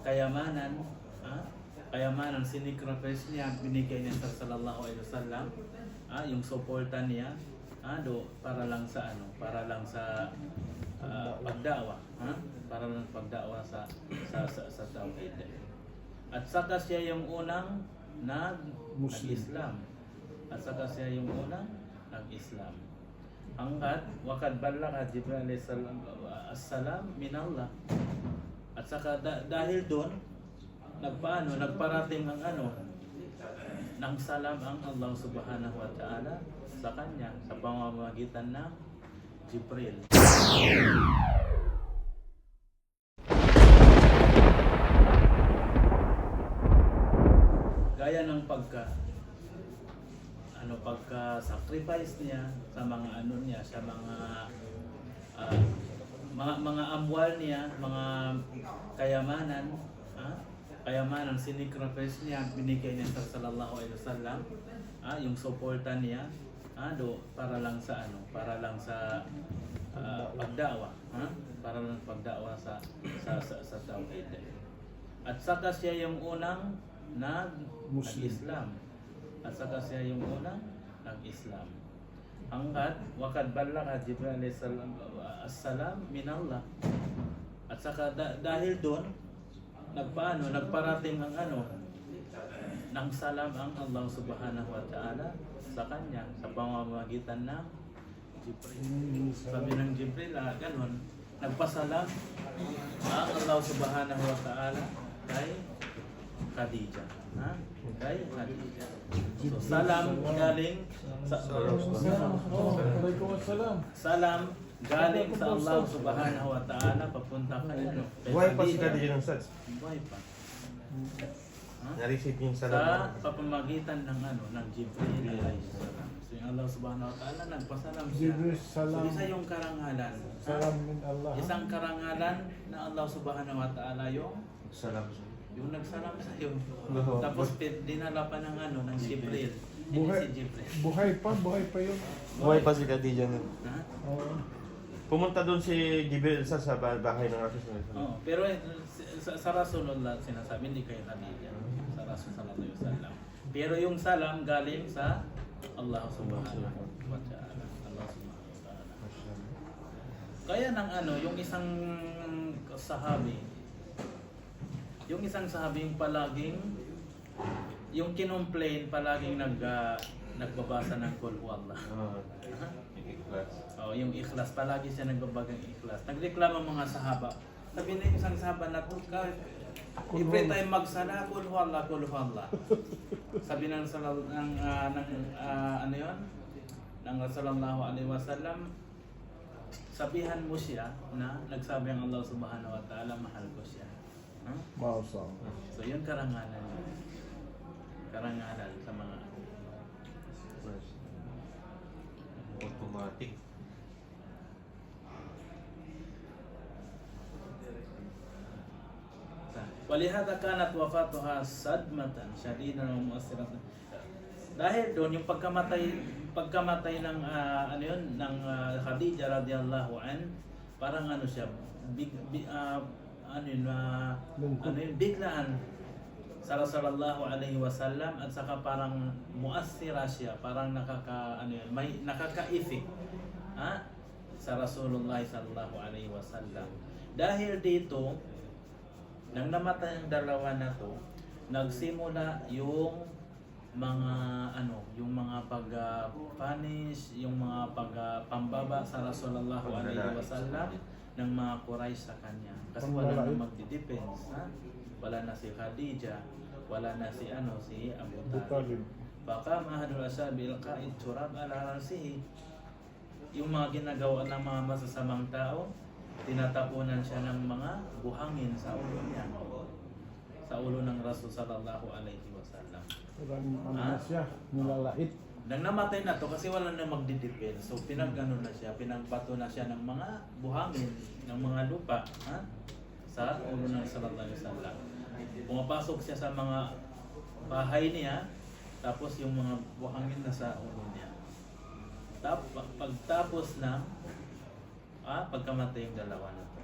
kayamanan, ah, kayamanan, sinikrapes niya, binigay niya sa sallallahu alaihi wasallam, ah, yung suporta niya, ah, do, para lang sa ano, para lang sa ah, pagdawa, ah, para lang pagdawa sa sa sa, sa tauhid. At saka siya yung unang nag Muslim. At saka siya yung unang nag-Islam. Hanggat wakad balagha Jibril alayhi salam as-salam min Allah. At saka da- dahil doon nagpaano nagparating ang ano ng salam ang Allah Subhanahu wa Ta'ala sa kanya sa pamamagitan ng Jibril. Gaya ng pagka ano pagka sacrifice niya sa mga ano niya sa mga ah, mga mga amwal niya, mga kayamanan, ah, kayamanan sinikrapes niya, binigay niya sa sallallahu alaihi wasallam, ah, yung suporta niya, ah, do, para lang sa ano, para lang sa ah, pagdawa, ah, para lang pagdawa sa sa sa, sa tauhid. At saka siya yung unang nag Muslim. islam At saka siya yung unang nag-Islam. Hanggat wakad balagha Jibril alayhi salam as-salam min Allah. At saka da- dahil doon nagpaano nagparating ang ano ng salam ang Allah Subhanahu wa Ta'ala sa kanya sa pamamagitan ng Jibril. Sabi ng Jibril, ah, ganun, nagpasalam ang Allah Subhanahu wa Ta'ala kay Khadija. Ha? Kay Khadija. So, salam galing sa Waalaikumsalam. salam galing sa Allah Subhanahu wa Ta'ala papunta kay ano? Buhay pa si Khadija ng Sads. Buhay pa. Na-receive yung Sa salam. papamagitan ng ano ng Jibril alayhi salam. So yung Allah Subhanahu wa Ta'ala nagpasalam siya. So, salam. isa yung karangalan. Salam min Allah. Isang karangalan na Allah Subhanahu wa Ta'ala yung Salam. Yung nagsalam sa iyo. Oo. Tapos pin- dinala pa ng ano ng Jibril. Hindi Buhay, si Jibril. buhay pa, buhay pa yun. Buhay pa si Khadija. nun. Ha? Oh. Pumunta doon si Jibril sa sa ba- bahay ng Rasul. Oo, pero eh, sa, sa Rasulullah sinasabi hindi kay Khadija. Sa Rasul sallallahu alaihi wasallam. Pero yung salam galing sa Allah Subhanahu wa Ta'ala. Allah Subhanahu wa Ta'ala. Kaya ng ano, yung isang sahabi, yung isang sahabi yung palaging, yung kinomplain palaging nag, ah, nagbabasa ng Kul Huwallah. Oh, yung ikhlas, palagi siya nagbabagang ikhlas. Nagreklamo ang mga sahaba. Sabi na yung isang sahaba na ka, every time magsala, kul huwallah, kul huwallah. Sabi ng, salal, ng, ah, ng ah, ano yun? Ng sallallahu alaihi wasallam, sabihan mo siya na nagsabi ang Allah subhanahu wa ta'ala, mahal ko siya. Huh? Mausang. So yun karangalan. Karangalan sa mga automatic. Walihada kanat wafatuha sadmatan shadidan wa mu'assiratan. Dahil doon yung pagkamatay pagkamatay ng uh, ano yun ng uh, Khadija radhiyallahu an parang ano siya big, big uh, ah, ano yun Lungkot. ano yun biglaan. Sa sallallahu alaihi wasallam at saka parang muassira siya parang nakaka ano yun may nakaka-effect ha? Sa Rasulullah sallallahu alaihi wasallam dahil dito nang namatay ang dalawa na to, nagsimula yung mga ano, yung mga pag-punish, yung mga pag-pambaba sa Rasulullah alaihi wasallam ng mga Quraysh sa kanya. Kasi wala na magdi-defense, ha? Wala na si Khadija, wala na si ano, si Abu Talib. Baka mahadul asabi al-qaid turab ala rasihi. Yung mga ginagawa ng mga masasamang tao, tinatapunan siya ng mga buhangin sa ulo niya. Sa ulo ng Rasul sallallahu alaihi wasallam. Ano Ah? siya, nilalait. Nang namatay na to kasi wala na magdidepend. So pinagano na siya, pinagbato na siya ng mga buhangin, ng mga lupa, ha? Sa ulo ng sallallahu alaihi wasallam. Pumapasok siya sa mga bahay niya, tapos yung mga buhangin na sa ulo niya. Tap, pagtapos ng ah, pagkamatay yung dalawa na to.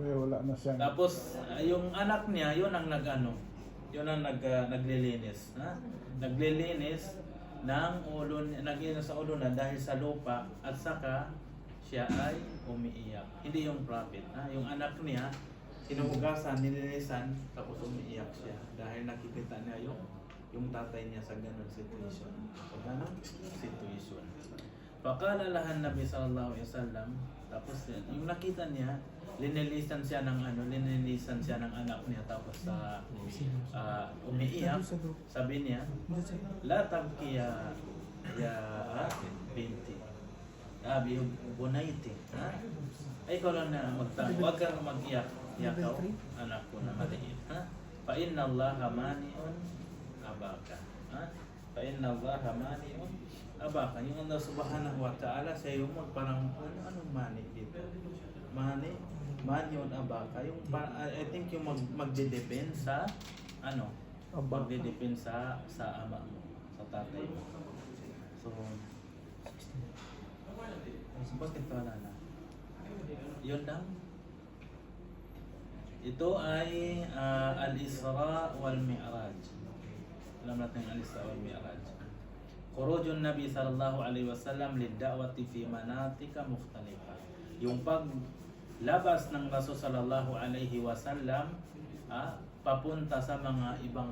Bay, wala na siyang... Tapos ah, yung anak niya, yun ang nag-ano, yun ang nag, ah, naglilinis. Ha? Naglilinis ng ulo, ni- naglinis sa ulo na dahil sa lupa at saka siya ay umiiyak. Hindi yung prophet. Ha? Yung anak niya, hinuhugasan, nilinisan, tapos umiiyak siya dahil nakikita niya yung yung tatay niya sa ganun situation. Sa ganun situation. Pakala lahan Nabi sallallahu alaihi wasallam tapos yan, yung nakita niya linilisan siya ng ano linilisan siya ng anak niya tapos sa ah, umiiyak. Sabi niya la tabki ya binti. Abi bunayti ha? Ay ko lang na magta wag kang mag-iyak. Yakaw anak ko na maliit ha? Fa inna allaha mani'un abaka ha? Fa inna allaha mani'un abaka. Yung Allah subhanahu wa ta'ala sa iyo mo parang ano anong mani dito mani? Mani yun abaka yung pa- I think yung mag magde-depend sa ano? Abaka. magde-depend sa sa ama mo sa tatay mo. So bakit wala na yun lang. Ito ay ah, al-Isra wal Mi'raj alam natin ang al-Isra wal Mi'raj Khuruj Nabi sallallahu alaihi wasallam lid-da'wati fi manatika mukhtalifa. Yung paglabas ng Rasul sallallahu alaihi wasallam ah, papunta sa mga ibang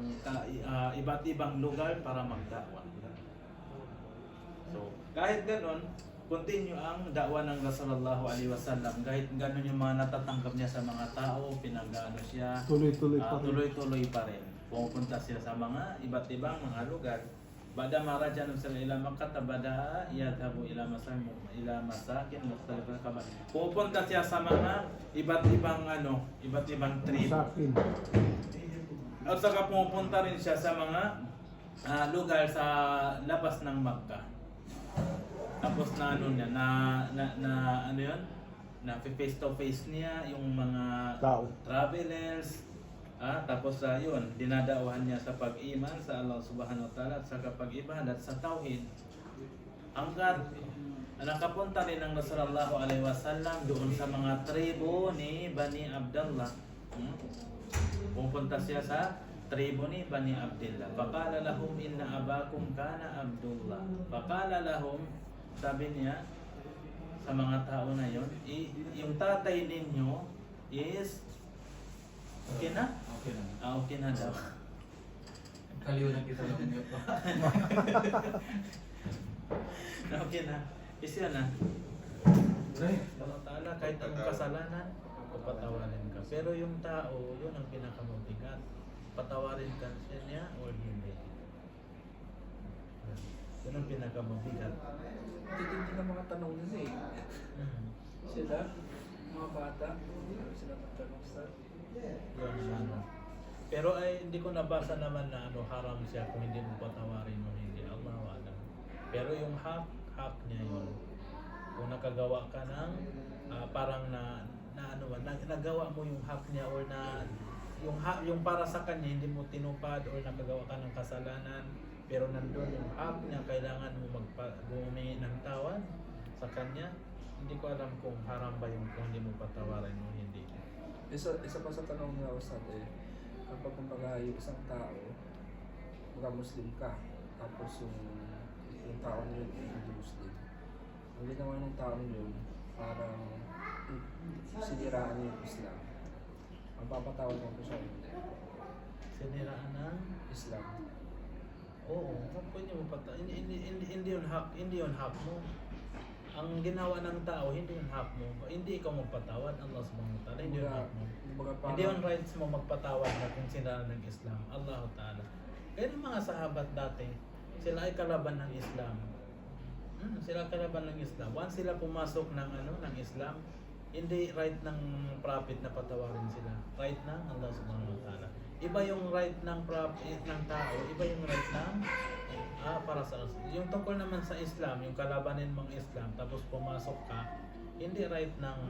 ah, iba't ibang lugar para magdakwa. So, kahit ganon, continue ang dakwa ng Rasul sallallahu alaihi wasallam. Kahit ganon yung mga natatanggap niya sa mga tao, pinag-ano siya, Tuloy-tuloy Ah, pa rin. tuloy-tuloy pa rin. Pumupunta siya sa mga iba't ibang mga lugar. Bada maraja ng sila ila Makkah bada yadhabu ila masakin ila masakin mukhtalifan kama. Pupunta siya sa mga iba't ibang ano, iba't ibang trip. Sakin. At saka pumupunta rin siya sa mga ah, lugar sa labas ng Makkah. Tapos na ano niya, na, na, na ano yun? Na face to face niya yung mga Tao. travelers. Ah, tapos sa yun, dinadaawan niya sa pag-iman sa Allah Subhanahu wa Ta'ala at sa kapag-ibadat sa tauhid. Hanggat nakapunta rin ang Rasulullah alaihi wasallam doon sa mga tribo ni Bani Abdullah. Hmm? Pupunta siya sa tribo ni Bani Abdullah. Faqala lahum inna abakum kana Abdullah. Faqala lahum sabi niya sa mga tao na yon, "I- yung tatay ninyo is okay na? Okay lang. Ah, okay na daw. Kaliw lang kita lang niyo pa. okay na. Is yan na. Right. Allah Ta'ala, kahit anong kasalanan, papatawarin ka. Pero yung tao, yun ang pinakamabigat. Patawarin ka siya niya or hindi. Yun ang pinakamabigat. Titindi ng mga tanong nila eh. Mhm. Sila, mga bata, sila magtanong sa Yun, ano. Pero ay hindi ko nabasa naman na ano haram siya kung hindi mo patawarin mo hindi Allah alam. Pero yung hak hak niya yun. Kung nakagawa ka ng ah, parang na na ano nag, nagawa mo yung hak niya or na yung hak, yung para sa kanya hindi mo tinupad or nakagawa ka ng kasalanan pero nandun yung hak niya kailangan mo magpa, ng tawad sa kanya hindi ko alam kung haram ba yung kung hindi mo patawarin mo hindi Isa, isa pa sa tanong nila Ustad eh, kapag kumbaga yung isang tao, mga Muslim ka, tapos yung, yung tao na yun ay hindi Muslim. Ang ginawa ng tao yun, parang siniraan niya yung Islam. Ang papatawad mo ko siya hindi. siniraan ng Islam. Oo, kung pwede mo pata. Hindi, hindi, hindi, hindi yun hak, hindi yun hak mo. Ang ginawa ng tao, hindi yun hak mo. Hindi ikaw magpatawad, Allah subhanahu wa ta'ala, hindi yun hak mo. kumbaga Hindi yun rights mo magpatawad na kung sila ng Islam, Allah ta'ala. Kaya yung mga sahabat dati, sila ay kalaban ng Islam. Hmm, sila kalaban ng Islam. Once sila pumasok ng ano ng Islam, hindi right ng prophet na patawarin sila. Right ng Allah subhanahu wa ta'ala. Iba yung right ng prophet ng tao, iba yung right ng ah, para sa yung tungkol naman sa Islam, yung kalabanin mong Islam, tapos pumasok ka, hindi right ng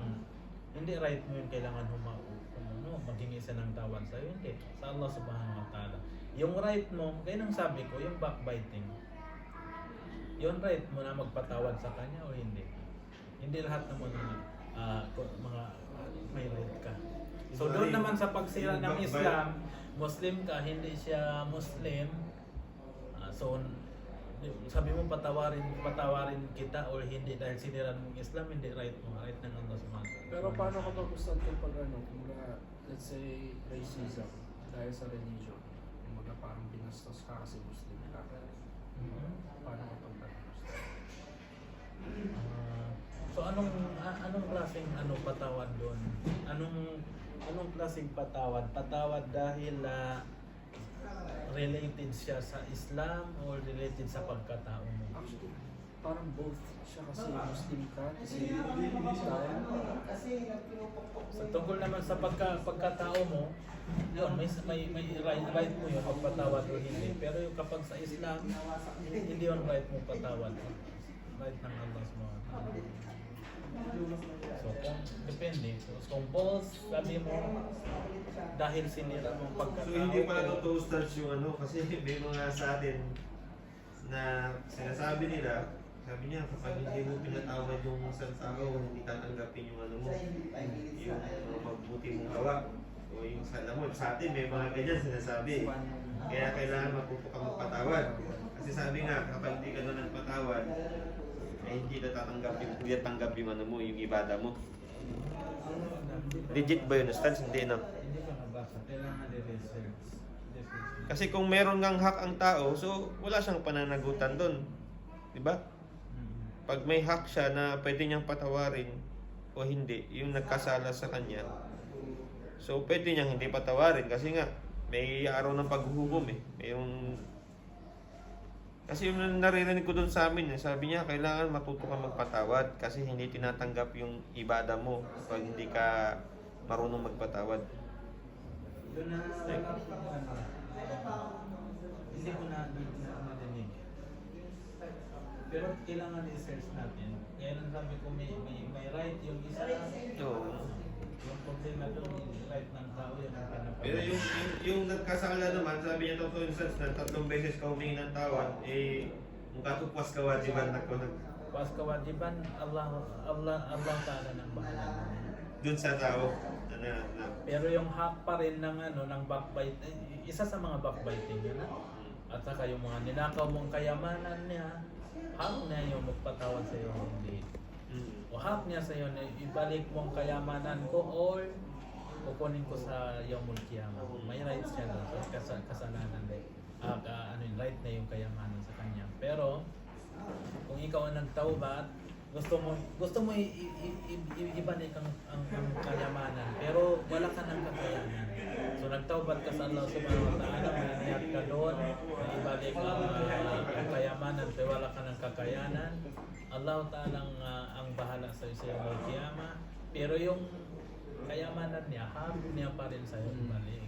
hindi right mo yung kailangan humao ano, maghingi siya ng tawad sa iyo, hindi. Sa Allah subhanahu wa ta'ala. Yung right mo, nang sabi ko, yung backbiting, yung right mo na magpatawad sa kanya o hindi. Hindi lahat naman ah, ko- mga may right ka. So doon naman sa pagsira ng Islam, Muslim ka, hindi siya Muslim. ah, so sabi mo patawarin patawarin kita or hindi dahil siniran mong Islam, hindi right mo, right ng Allah subhanahu. Pero paano ka magustuhan kung pag ano, kumbaga, let's say, racism dahil sa religion, kumbaga parang binastos ka kasi Muslim ka. Mhm. Paano ka pag? Ah, so anong a- anong klaseng ano patawad doon? Anong anong klaseng patawad? Patawad dahil ah, related siya sa Islam or related sa pagkatao mo? Actually, parang both siya kasi Muslim ka, kasi Islam. Sa tungkol naman sa pagka, pagkatao mo, yun, may, may, may right, right mo yun magpatawad o hindi. Pero yung kapag sa Islam, hindi yun right mo patawad. Right ng Allah subhanahu wa ta'ala. So kung depende. So, both, sabi mo, dahil sinira So pagkatao hindi pala totoo stars yung ano kasi may mga sa atin na sinasabi nila sabi niya kapag hindi mo pinatawad yung isang tao hindi tatanggapin yung ano mo yung mga mabuti mong gawa o yung sa alam mo. Sa atin may mga ganyan sinasabi. Kaya kailangan matuto ka magpatawad. Kasi sabi nga kapag hindi ka doon nagpatawad eh hindi na tatanggap yung hindi tanggap yung ano mo yung ibada mo legit ba yun stars hindi no hindi ko nabasa. Kailangan i-research. Research. Kasi kung meron ngang hack ang tao, so wala siyang pananagutan doon. 'Di ba? Pag may hack siya na pwede niyang patawarin o hindi, yung nagkasala sa kanya. So pwede niyang hindi patawarin kasi nga may araw ng paghuhukom eh. May yung kasi yung naririnig ko doon sa amin, eh, sabi niya, kailangan matuto ka magpatawad kasi hindi tinatanggap yung ibada mo pag hindi ka marunong magpatawad. Doon na. Hindi ko na hindi ko na narinig. Pero kailangan i-search natin. Kaya lang sabi ko may, may, may Pero yung, yung, yung nagkasala naman, sabi niya totoo instance na tatlong beses ka humingi ng tawad, eh, kung katupwas ka wajiban na ko nag Pas kawajiban, Allah, Allah, Allah Ta'ala ng bahala. dun sa tao na, na, na Pero yung hack pa rin ng ano, ng backbite, eh, isa sa mga backbiting yun na. At saka yung mga ninakaw mong kayamanan niya, hack niya yung magpatawad sa iyo hindi. mm, O hack niya sa iyo na ibalik mo ang kayamanan ko or kukunin ko sa Yomul Kiyama. May rights siya doon kas kasalanan. Ah, ka- ano yun, right na yung kayamanan sa kanya. Pero, kung ikaw ang nagtaubat, gusto mo gusto mo ibalik ang, ang, ang kayamanan pero wala ka ng kakayanan so nagtaubat ka sa Allah subhanahu wa ta'ala mananiyat ka doon na ibalik ang, ah, ang kayamanan pero wala ka ng kakayanan Allah ta'ala ang, ah, ang bahala sa iyo sa iyo ng kiyama pero yung kayamanan niya habang niya pa rin sa iyo ibalik